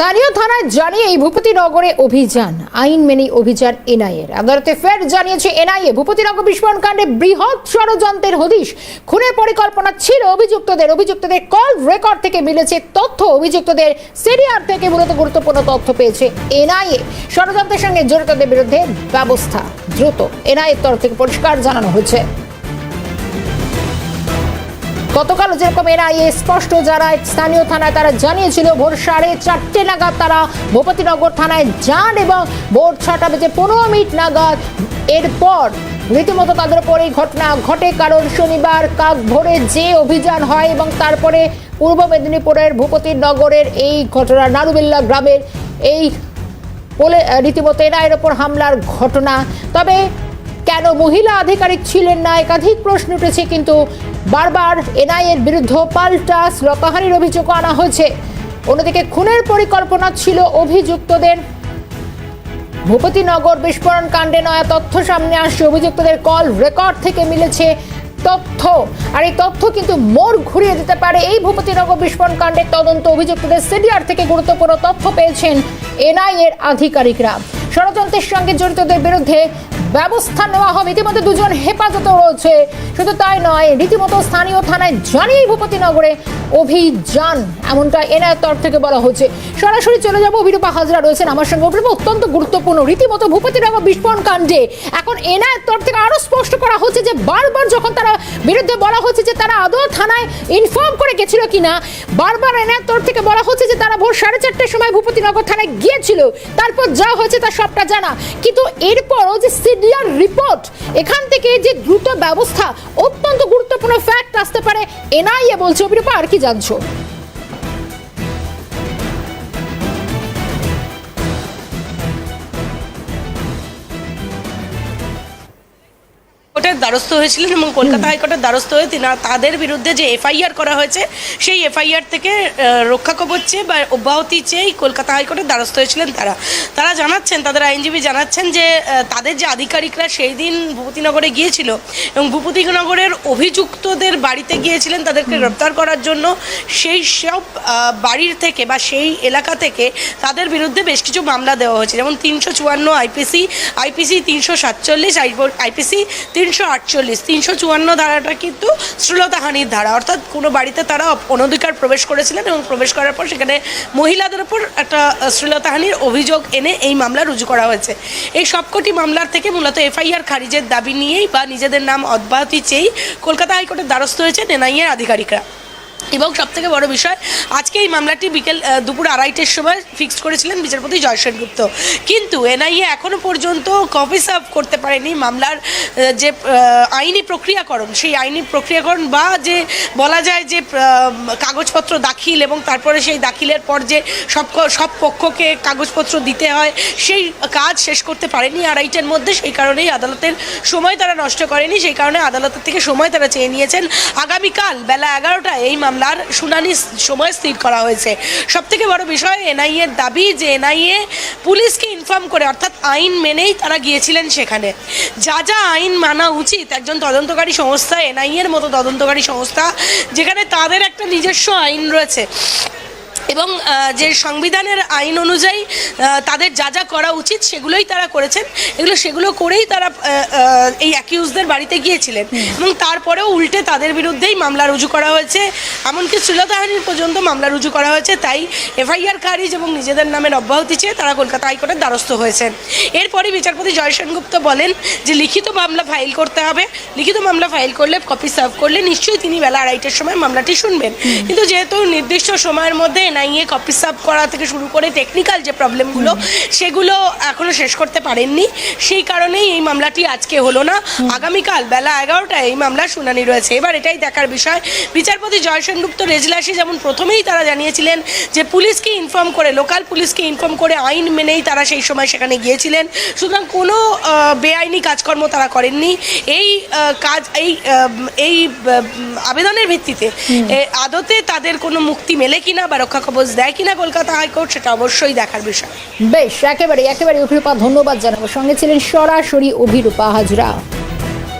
স্থানীয় থানায় জানিয়ে এই ভূপতিনগরে অভিযান। আইন মেনে অভিযান এনআইএর। আদালতে ফের জানিয়েছে এনআইএ ভূপতিনগর বিস্ফোরণ কাণ্ডে বৃহৎ ষড়যন্ত্রের হদিশ। খুনের পরিকল্পনা ছিল অভিযুক্তদের। অভিযুক্তদের কল রেকর্ড থেকে মিলেছে তথ্য। অভিযুক্তদের সিরিয়ার থেকে মূলত গুরুত্বপূর্ণ তথ্য পেয়েছে এনআইএ। ষড়যন্ত্রের সঙ্গে জড়িতদের বিরুদ্ধে ব্যবস্থা দ্রুত। এনআইএর তরফ থেকে পরিষ্কার জানানো হয়েছে। গতকাল যেরকম এনআইএ স্পষ্ট যারা স্থানীয় থানায় তারা জানিয়েছিল, ভোর সাড়ে চারটে নাগাদ তারা ভূপতিনগর থানায় যান এবং ভোর ছটা বেজে পনেরো মিনিট নাগাদ এরপর রীতিমতো তাদের উপর এই ঘটনা ঘটে। কারণ শনিবার কাক ভোরে যে অভিযান হয় এবং তারপরে পূর্ব মেদিনীপুরের ভূপতিনগরের এই ঘটনা নারুবিল্লা গ্রামের এই বলে, রীতিমতো এনআইয়ের ওপর হামলার ঘটনা। তবে কেন মহিলা আধিকারিক ছিলেন না? একাধিক প্রশ্ন উঠেছে, কিন্তু বারবার এনআইএর বিরুদ্ধে পাল্টা শ্লকাহানির অভিযোগ আনা হয়েছে। অন্যদিকে খুনের পরিকল্পনা ছিল অভিযুক্তদের। ভূপতিনগর বিস্ফোরণ কাণ্ডে নয়া তথ্য সামনে আসছে। অভিযুক্তদের কল রেকর্ড থেকে মিলেছে তথ্য। আর এই তথ্য কিন্তু মোড় ঘুরিয়ে দিতে পারে। এই ভূপতিনগর বিস্ফোরণ কাণ্ডের তদন্ত অভিযুক্তদের সিডিআর থেকে গুরুত্বপূর্ণ তথ্য পেয়েছেন এনআইএর আধিকারিকরা। ষড়যন্ত্রের সঙ্গে জড়িতদের বিরুদ্ধে ব্যবস্থা নেওয়া হবে। ইতিমধ্যে দুজন হেফাজতে রয়েছে। শুধু তাই নয়, রীতিমতো স্থানীয় থানায় জানিয়ে ভূপতিনগরে অভিযান। এমনটা এনআইয়ের তরফ থেকে বলা হচ্ছে। সরাসরি চলে যাব অভিরূপা হাজরা রয়েছেন আমার সঙ্গে। অভিরূপা, অত্যন্ত গুরুত্বপূর্ণ। রীতিমতো ভূপতিনগর বিস্ফোরণ কাণ্ডে এখন এনআইয়ের তরফ থেকে আরও স্পষ্ট করা হচ্ছে যে, বারবার যখন তারা বিরুদ্ধে বলা হচ্ছে যে, তারা আদৌ থানায় ইনফর্ম করে গেছিল কিনা, বারবার এনআইয়ের তরফ থেকে বলা হচ্ছে যে, তারা ভোর সাড়ে চারটের সময় ভূপতিনগর থানায় গিয়েছিল। তারপর যা হয়েছে তার সবটা জানা। কিন্তু এরপরও যে সিডিআর রিপোর্ট। এখান থেকে যে দ্রুত ব্যবস্থা অত্যন্ত গুরুত্বপূর্ণ ফ্যাক্ট আসতে পারে, এনআইএ বলছে। অভিরূপা, আর কি জানছো? দ্বারস্থ হয়েছিলেন এবং কলকাতা হাইকোর্টের দ্বারস্থ হয়ে তিনা তাদের বিরুদ্ধে যে এফআইআর করা হয়েছে সেই এফআইআর থেকে রক্ষা কবচ চেয়ে বা অব্যাহতি চেয়েই কলকাতা হাইকোর্টের দ্বারস্থ হয়েছিলেন তারা। তারা জানাচ্ছেন তাদের আইনজীবী জানাচ্ছেন যে তাদের যে আধিকারিকরা সেই দিন ভূপতিনগরে গিয়েছিল এবং ভূপতিনগরের অভিযুক্তদের বাড়িতে গিয়েছিলেন তাদেরকে গ্রেপ্তার করার জন্য। সেই সব বাড়ির থেকে বা সেই এলাকা থেকে তাদের বিরুদ্ধে বেশ কিছু মামলা দেওয়া হয়েছে। যেমন তিনশো চুয়ান্ন আইপিসি আইপিসি তিনশো সাতচল্লিশ আইপিসি তিনশো আট আটচল্লিশ, তিনশো চুয়ান্ন ধারাটা কিন্তু শ্লীলতাহানির ধারা। অর্থাৎ কোনো বাড়িতে তারা অনধিকার প্রবেশ করেছিলেন এবং প্রবেশ করার পর সেখানে মহিলাদের উপর একটা শ্লীলতাহানির অভিযোগ এনে এই মামলা রুজু করা হয়েছে। এই সবকটি মামলার থেকে মূলত এফআইআর খারিজের দাবি নিয়েই বা নিজেদের নাম অব্যাহতি চেয়েই কলকাতা হাইকোর্টের দ্বারস্থ হয়েছে এনআইএর আধিকারিকরা। এবং সব থেকে বড় বিষয়, আজকে এই মামলাটি বিকেল দুপুর আড়াইটের সময় ফিক্সড করেছিলেন বিচারপতি জয় সেনগুপ্ত কিন্তু এনআইএ এখনও পর্যন্ত কপি সার্ভ করতে পারেনি মামলার যে আইনি প্রক্রিয়াকরণ। সেই আইনি প্রক্রিয়াকরণ বা যে, বলা যায় যে কাগজপত্র দাখিল এবং তারপরে সেই দাখিলের পর যে সব সব পক্ষকে কাগজপত্র দিতে হয়, সেই কাজ শেষ করতে পারেনি আড়াইটের মধ্যে। সেই কারণেই আদালতের সময় তারা নষ্ট করেনি। সেই কারণে আদালতের থেকে সময় তারা চেয়ে নিয়েছেন। আগামীকাল বেলা এগারোটায় এই মামলার শুনানি সময় স্থির করা হয়েছে। সবথেকে বড় বিষয়, এনআইএ এর দাবি যে এনআইএ পুলিশকে ইনফর্ম করে, অর্থাৎ আইন মেনেই তারা গিয়েছিলেন সেখানে। যা যা আইন মানা উচিত, একজন তদন্তকারী সংস্থা এনআইএর এর মতো তদন্তকারী সংস্থা, যেখানে তাদের একটা নিজস্ব আইন রয়েছে। এবং যে সংবিধানের আইন অনুযায়ী তাদের যা যা করা উচিত সেগুলোই তারা করেছেন। এগুলো সেগুলো করেই তারা এই অ্যাকিউজদের বাড়িতে গিয়েছিলেন। এবং তারপরেও উল্টে তাদের বিরুদ্ধেই মামলা রুজু করা হয়েছে। এমনকি শ্লীলতাহানির পর্যন্ত মামলা রুজু করা হয়েছে। তাই এফআইআর খারিজ এবং নিজেদের নামের অব্যাহতি চেয়ে তারা কলকাতা হাইকোর্টের দ্বারস্থ হয়েছেন। এরপরই বিচারপতি জয় সেনগুপ্ত বলেন যে লিখিত মামলা ফাইল করতে হবে। লিখিত মামলা ফাইল করলে কপি সার্ভ করলে নিশ্চয়ই তিনি বেলা আড়াইটের সময় মামলাটি শুনবেন। কিন্তু যেহেতু নির্দিষ্ট সময়ের মধ্যে এনআইএ কপি সার্ভ করা থেকে শুরু করে টেকনিক্যাল যে প্রবলেমগুলো সেগুলো এখনও শেষ করতে পারেননি। সেই কারণেই এই মামলাটি আজকে হলো না। আগামীকাল বেলা এগারোটায় এই মামলার শুনানি রয়েছে। এবার এটাই দেখার বিষয় বিচারপতি জয় সেনগুপ্ত রেজলাসি যেমন প্রথমেই তারা জানিয়েছিলেন যে পুলিশকে ইনফর্ম করে লোকাল পুলিশকে ইনফর্ম করে আইন মেনেই তারা সেই সময় সেখানে গিয়েছিলেন। সুতরাং কোনো বেআইনি কাজকর্ম তারা করেননি। এই কাজ এই এই আবেদনের ভিত্তিতে আদতে তাদের কোনো মুক্তি মেলে কিনা বা রক্ষা কবচ দেয় কিনা কলকাতা হাইকোর্ট সেটা অবশ্যই দেখার বিষয়। বেশ একেবারে একেবারে অভিরূপা ধন্যবাদ জানাব। সঙ্গে ছিলেন সরাসরি অভিরূপা হাজরা।